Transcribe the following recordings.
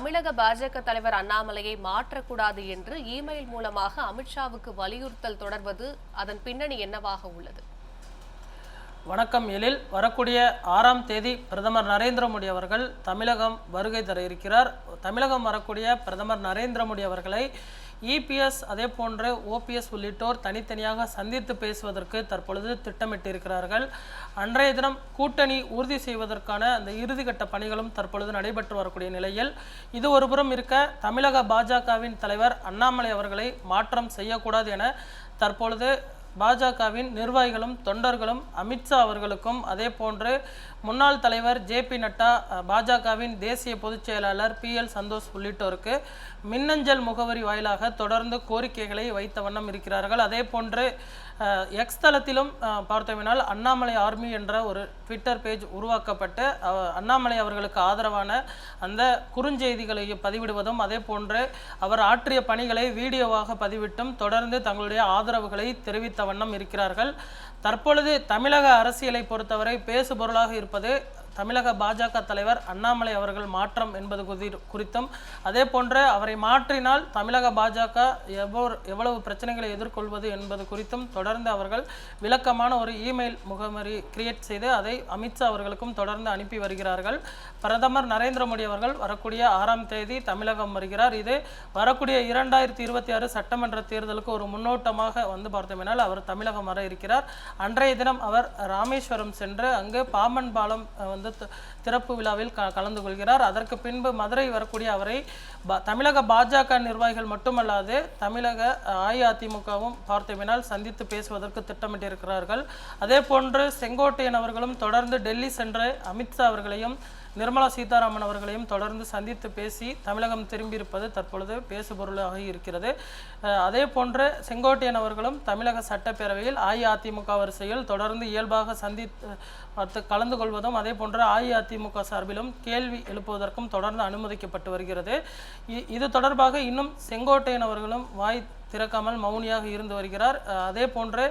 தமிழக பாஜக தலைவர் அண்ணாமலையை மாற்றக்கூடாது என்று இமெயில் மூலமாக அமித்ஷாவுக்கு வலியுறுத்தல் தொடர்வது அதன் பின்னணி என்னவாக உள்ளது? வணக்கம் எழில். வரக்கூடிய ஆறாம் தேதி பிரதமர் நரேந்திர மோடி அவர்கள் தமிழகம் வருகை தர இருக்கிறார். தமிழகம் வரக்கூடிய பிரதமர் நரேந்திர மோடி அவர்களை இபிஎஸ் அதே போன்று ஓபிஎஸ் உள்ளிட்டோர் தனித்தனியாக சந்தித்து பேசுவதற்கு தற்பொழுது திட்டமிட்டிருக்கிறார்கள். அன்றைய தினம் கூட்டணி உறுதி செய்வதற்கான அந்த இறுதிக்கட்ட பணிகளும் தற்பொழுது நடைபெற்று வரக்கூடிய நிலையில் இது ஒருபுறம் இருக்க தமிழக பாஜகவின் தலைவர் அண்ணாமலை அவர்களை மாற்றம் செய்யக்கூடாது என தற்பொழுது பாஜகவின் நிர்வாகிகளும் தொண்டர்களும் அமித்ஷா அவர்களுக்கும் அதே போன்று முன்னாள் தலைவர் ஜே பி நட்டா பாஜகவின் தேசிய பொதுச் செயலாளர் பி எல் சந்தோஷ் உள்ளிட்டோருக்கு மின்னஞ்சல் முகவரி வாயிலாக தொடர்ந்து கோரிக்கைகளை வைத்த வண்ணம் இருக்கிறார்கள். அதே போன்று எக்ஸ் தளத்திலும் அஹ், அண்ணாமலை ஆர்மி என்ற ஒரு ட்விட்டர் பேஜ் உருவாக்கப்பட்டு அண்ணாமலை அவர்களுக்கு ஆதரவான அந்த குறுஞ்செய்திகளை பதிவிடுவதும் அதே போன்று அவர் ஆற்றிய பணிகளை வீடியோவாக பதிவிட்டும் தொடர்ந்து தங்களுடைய ஆதரவுகளை தெரிவித்த வண்ணம் இருக்கிறார்கள். தற்பொழுது தமிழக அரசியலை பொறுத்தவரை பேசுபொருளாக இருப்பது தமிழக பாஜக தலைவர் அண்ணாமலை அவர்கள் மாற்றம் என்பது குறி- குறித்தும் அதே போன்ற அவரை மாற்றினால் தமிழக பாஜக எவ்வளோ எவ்வளவு பிரச்சனைகளை எதிர்கொள்வது என்பது குறித்தும் தொடர்ந்து அவர்கள் விளக்கமான ஒரு இமெயில் முகமரி கிரியேட் செய்து அதை அமித்ஷா அவர்களுக்கும் தொடர்ந்து அனுப்பி வருகிறார்கள். பிரதமர் நரேந்திர மோடி அவர்கள் வரக்கூடிய ஆறாம் தேதி தமிழகம் வருகிறார். இது வரக்கூடிய இரண்டாயிரத்தி இருபத்தி ஆறு சட்டமன்ற தேர்தலுக்கு ஒரு முன்னோட்டமாக வந்து பார்த்தோம்னால் அவர் தமிழகம் வர இருக்கிறார். அன்றைய தினம் அவர் ராமேஸ்வரம் சென்று அங்கு பாம்பன் பாலம் வந்து வந்து திறப்பு விழாவில் க கலந்து கொள்கிறார். அதற்கு பின்பு மதுரை வரக்கூடிய அவரை தமிழக பாஜக நிர்வாகிகள் மட்டுமல்லாது தமிழக அஇஅதிமுகவும் பார்த்தோமெனால் சந்தித்து பேசுவதற்கு திட்டமிட்டிருக்கிறார்கள். அதே போன்று செங்கோட்டையன் அவர்களும் தொடர்ந்து டெல்லி சென்று அமித்ஷா அவர்களையும் நிர்மலா சீதாராமன் அவர்களையும் தொடர்ந்து சந்தித்து பேசி தமிழகம் திரும்பியிருப்பது தற்பொழுது பேசுபொருளாக இருக்கிறது. அதே போன்று செங்கோட்டையன் அவர்களும் தமிழக சட்டப்பேரவையில் அஇஅதிமுக வரிசையில் தொடர்ந்து இயல்பாக சந்தித்து கலந்து கொள்வதும் அதே போன்று அஇஅதிமுக சார்பிலும் கேள்வி எழுப்புவதற்கும் தொடர்ந்து அனுமதிக்கப்பட்டு வருகிறது. இ- இது தொடர்பாக இன்னும் செங்கோட்டையன் அவர்களும் வாய் திறக்காமல் மௌனியாக இருந்து வருகிறார். அதே போன்று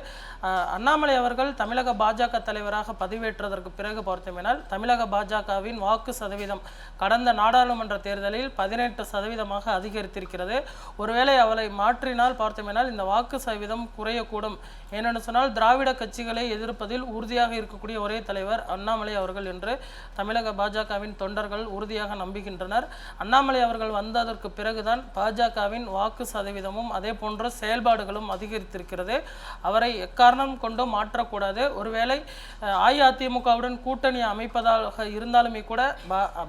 அண்ணாமலை அவர்கள் தமிழக பாஜக தலைவராக பதிவேற்றதற்கு பிறகு பார்த்தோமேனால் தமிழக பாஜகவின் வாக்கு சதவீதம் கடந்த நாடாளுமன்ற தேர்தலில் பதினெட்டு சதவீதமாக அதிகரித்திருக்கிறது. ஒருவேளை அவளை மாற்றினால் பார்த்தோமேனால் இந்த வாக்கு சதவீதம் குறையக்கூடும். ஏனென்று சொன்னால் திராவிட கட்சிகளை எதிர்ப்பதில் உறுதியாக இருக்கக்கூடிய ஒரே தலைவர் அண்ணாமலை அவர்கள் என்று தமிழக பாஜகவின் தொண்டர்கள் உறுதியாக நம்புகின்றனர். அண்ணாமலை அவர்கள் வந்ததற்கு பிறகுதான் பாஜகவின் வாக்கு சதவீதமும் அதே போன்று செயல்பாடுகளும் அதிகரித்திருக்கிறது. அவரை எக்காரணம் கொண்டும் மாற்றக்கூடாது. ஒருவேளை அஇஅதிமுகவுடன் கூட்டணி அமைப்பதாக இருந்தாலுமே கூட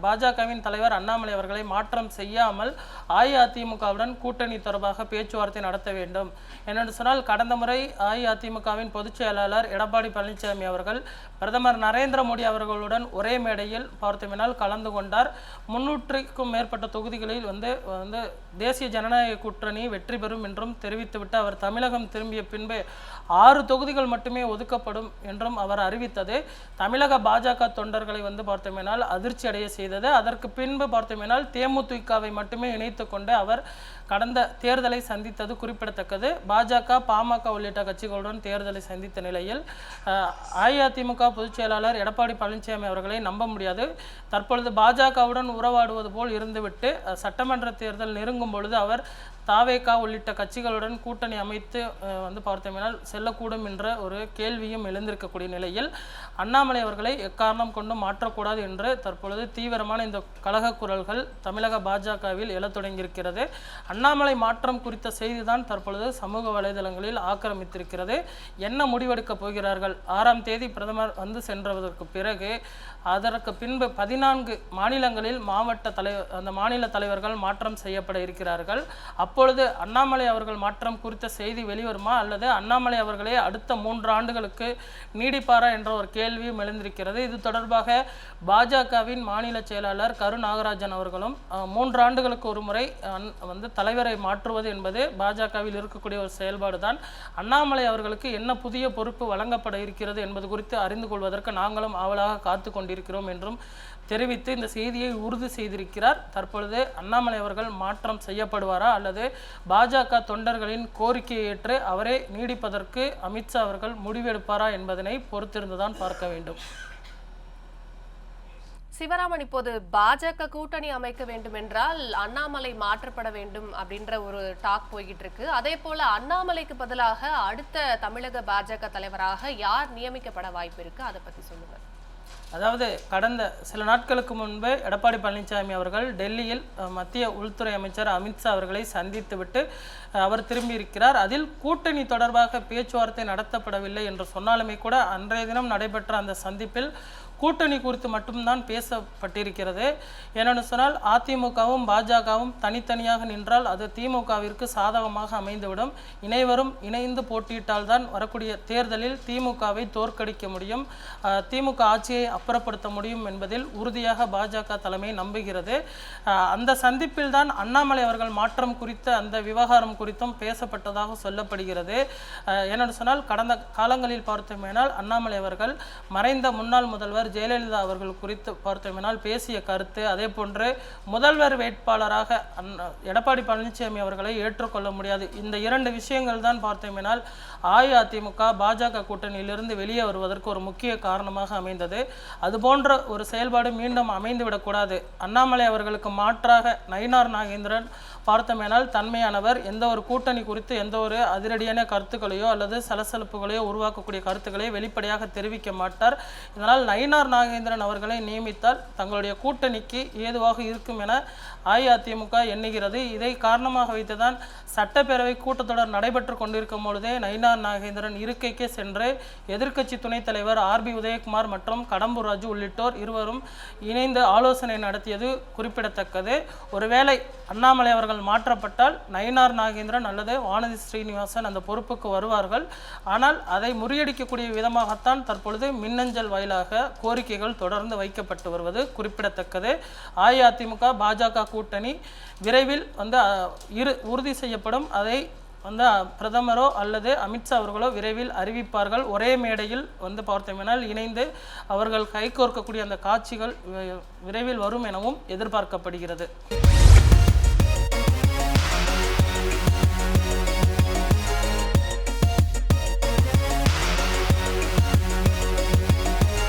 பாஜகவின் தலைவர் அண்ணாமலை அவர்களை மாற்றம் செய்யாமல் அஇஅதிமுகவுடன் கூட்டணி தொடர்பாக பேச்சுவார்த்தை நடத்த வேண்டும். என்னென்று சொன்னால் கடந்த முறை அஇஅதிமுகவின் பொதுச் செயலாளர் எடப்பாடி பழனிசாமி அவர்கள் பிரதமர் நரேந்திர மோடி அவர்களுடன் ஒரே மேடையில் பார்த்தோமெனால் கலந்து கொண்டார். முன்னூற்றுக்கும் மேற்பட்ட தொகுதிகளில் வந்து வந்து தேசிய ஜனநாயக கூட்டணி வெற்றி பெறும் என்றும் தெரிவித்துவிட்டு அவர் தமிழகம் திரும்பிய பின்பு ஆறு தொகுதிகள் மட்டுமே ஒதுக்கப்படும் என்றும் அவர் அறிவித்தது. தமிழக பாஜக தொண்டர்களை வந்து பார்த்தோமேனால் அதிர்ச்சி அடைய செய்தது. அதற்கு பின்பு பார்த்தோமேனால் தேமுதிகவை மட்டுமே இணைத்து கொண்டு அவர் கடந்த தேர்தலை சந்தித்தது குறிப்பிடத்தக்கது. பாஜக பாமக உள்ளிட்ட கட்சிகளுடன் தேர்தலை சந்தித்த நிலையில் அஇஅதிமுக பொதுச் செயலாளர் எடப்பாடி பழனிசாமி அவர்களை நம்ப முடியாது. தற்பொழுது பாஜகவுடன் உறவாடுவது போல் இருந்துவிட்டு சட்டமன்ற தேர்தல் நெருங்கும் பொழுது அவர் தாவேகா உள்ளிட்ட கட்சிகளுடன் கூட்டணி அமைத்து வந்து பார்த்தோமேனால் செல்லக்கூடும் என்ற ஒரு கேள்வியும் எழுந்திருக்கக்கூடிய நிலையில் அண்ணாமலை அவர்களை எக்காரணம் கொண்டும் மாற்றக்கூடாது என்று தற்பொழுது தீவிரமான இந்த கழக குரல்கள் தமிழக பாஜகவில் எழத் தொடங்கியிருக்கிறது. அண்ணாமலை மாற்றம் குறித்த செய்திதான் தற்பொழுது சமூக வலைதளங்களில் ஆக்கிரமித்திருக்கிறது. என்ன முடிவெடுக்கப் போகிறார்கள்? ஆறாம் தேதி பிரதமர் வந்து சென்றதற்கு பிறகு அதற்கு பின்பு பதினான்கு மாநிலங்களில் மாவட்ட தலை அந்த மாநில தலைவர்கள் மாற்றம் செய்யப்பட இருக்கிறார்கள். அப்பொழுது அண்ணாமலை அவர்கள் மாற்றம் குறித்த செய்தி வெளிவருமா அல்லது அண்ணாமலை அவர்களே அடுத்த மூன்று ஆண்டுகளுக்கு நீடிப்பாரா என்ற ஒரு கேள்வியும் எழுந்திருக்கிறது. இது தொடர்பாக பாஜகவின் மாநில செயலாளர் கரு நாகராஜன் அவர்களும் மூன்று ஆண்டுகளுக்கு ஒரு முறை வந்து தலைவரை மாற்றுவது என்பது பாஜகவில் இருக்கக்கூடிய ஒரு செயல்பாடு தான் அண்ணாமலை அவர்களுக்கு என்ன புதிய பொறுப்பு வழங்கப்பட இருக்கிறது என்பது குறித்து அறிந்து கொள்வதற்கு நாங்களும் ஆவலாக காத்து கொண்டிருக்கிறோம் என்றும் தெரிவித்து இந்த செய்தியை உறுதி செய்திருக்கிறார். தற்பொழுது அண்ணாமலை அவர்கள் மாற்றம் செய்யப்படுவாரா அல்லது பாஜக தொண்டர்களின் கோரிக்கையை ஏற்று அவரே நீடிப்பதற்கு அமித்ஷா அவர்கள் முடிவெடுப்பாரா என்பதனை பொறுத்திருந்துதான் பார்க்க வேண்டும். சிவராமன் இப்போது பாஜக கூட்டணி அமைக்க வேண்டும் என்றால் அண்ணாமலை மாற்றப்பட வேண்டும் அப்படின்ற ஒரு டாக் போய்கிட்டு இருக்கு. அதே போல அண்ணாமலைக்கு பதிலாக அடுத்த தமிழக பாஜக தலைவராக யார் நியமிக்கப்பட வாய்ப்பு இருக்கு? அதை பத்தி சொல்லுங்க. அதாவது கடந்த சில நாட்களுக்கு முன்பு எடப்பாடி பழனிசாமி அவர்கள் டெல்லியில் மத்திய உள்துறை அமைச்சர் அமித்ஷா அவர்களை சந்தித்துவிட்டு அவர் திரும்பியிருக்கிறார் அதில் கூட்டணி தொடர்பாக பேச்சுவார்த்தை நடத்தப்படவில்லை என்று சொன்னாலுமே கூட அன்றைய தினம் நடைபெற்ற அந்த சந்திப்பில் கூட்டணி குறித்து மட்டும்தான் பேசப்பட்டிருக்கிறது. என்னென்னு சொன்னால் அதிமுகவும் பாஜகவும் தனித்தனியாக நின்றால் அது திமுகவிற்கு சாதகமாக அமைந்துவிடும். இணைவரும் இணைந்து போட்டியிட்டால்தான் வரக்கூடிய தேர்தலில் திமுகவை தோற்கடிக்க முடியும். திமுக ஆட்சியை அப்புறப்படுத்த முடியும் என்பதில் உறுதியாக பாஜக தலைமை நம்புகிறது. அந்த சந்திப்பில் தான் அண்ணாமலை அவர்கள் மாற்றம் குறித்த அந்த விவகாரம் குறித்தும் பேசப்பட்டதாக சொல்லப்படுகிறது. என்னென்னு சொன்னால் கடந்த காலங்களில் பார்த்தோமேனால் அண்ணாமலை அவர்கள் மறைந்த முன்னாள் முதல்வர் ஜெயலலிதா அவர்கள் குறித்து பார்த்தோமேனால் பேசிய கருத்து அதே போன்று முதல்வர் வேட்பாளராக அண்ணா- எடப்பாடி பழனிசாமி அவர்களை ஏற்றுக்கொள்ள முடியாது. இந்த இரண்டு விஷயங்கள் தான் பார்த்தோமேனால் அஇஅதிமுக பாஜக கூட்டணியிலிருந்து வெளியே வருவதற்கு ஒரு முக்கிய காரணமாக அமைந்தது. அது போன்ற ஒரு செயல்பாடு மீண்டும் அமைந்துவிடக்கூடாது. அண்ணாமலை அவர்களுக்கு மாற்றாக நயினார் நாகேந்திரன் பார்த்தமேனால் தன்மையானவர். எந்த ஒரு கூட்டணி குறித்து எந்த ஒரு அதிரடியான கருத்துக்களையோ அல்லது சலசலப்புகளையோ உருவாக்கக்கூடிய கருத்துக்களை வெளிப்படையாக தெரிவிக்க மாட்டார். இதனால் நயினார் நாகேந்திரன் அவர்களை நியமித்தால் தங்களுடைய கூட்டணிக்கு ஏதுவாக இருக்கும் என அஇஅதிமுக எண்ணுகிறது. இதை காரணமாக வைத்துதான் சட்டப்பேரவை கூட்டத்தொடர் நடைபெற்று கொண்டிருக்கும் பொழுதே நயினார் நாகேந்திரன் இருக்கைக்கு சென்று எதிர்க்கட்சி துணைத் தலைவர் ஆர்பி உதயகுமார் மற்றும் கடம்பூர் ராஜு உள்ளிட்டோர் இருவரும் இணைந்து ஆலோசனை நடத்தியது குறிப்பிடத்தக்கது. ஒருவேளை அண்ணாமலை அவர்கள் மாற்றப்பட்டால் நயினார் நாகேந்திரன் அல்லது வானதி ஸ்ரீனிவாசன் அந்த பொறுப்புக்கு வருவார்கள். ஆனால் அதை முறியடிக்கக்கூடிய விதமாகத்தான் தற்பொழுது மின்னஞ்சல் வாயிலாக கோரிக்கைகள் தொடர்ந்து வைக்கப்பட்டு வருவது குறிப்பிடத்தக்கது. அஇஅதிமுக பாஜக கூட்டணி விரைவில் வந்து இரு உறுதி செய்யப்படும். அதை வந்து பிரதமரோ அல்லது அமித்ஷா அவர்களோ விரைவில் அறிவிப்பார்கள். ஒரே மேடையில் வந்து பார்த்தோம்னால் இணைந்து அவர்கள் கைகோர்க்கக்கூடிய அந்த காட்சிகள் விரைவில் வரும் எனவும் எதிர்பார்க்கப்படுகிறது.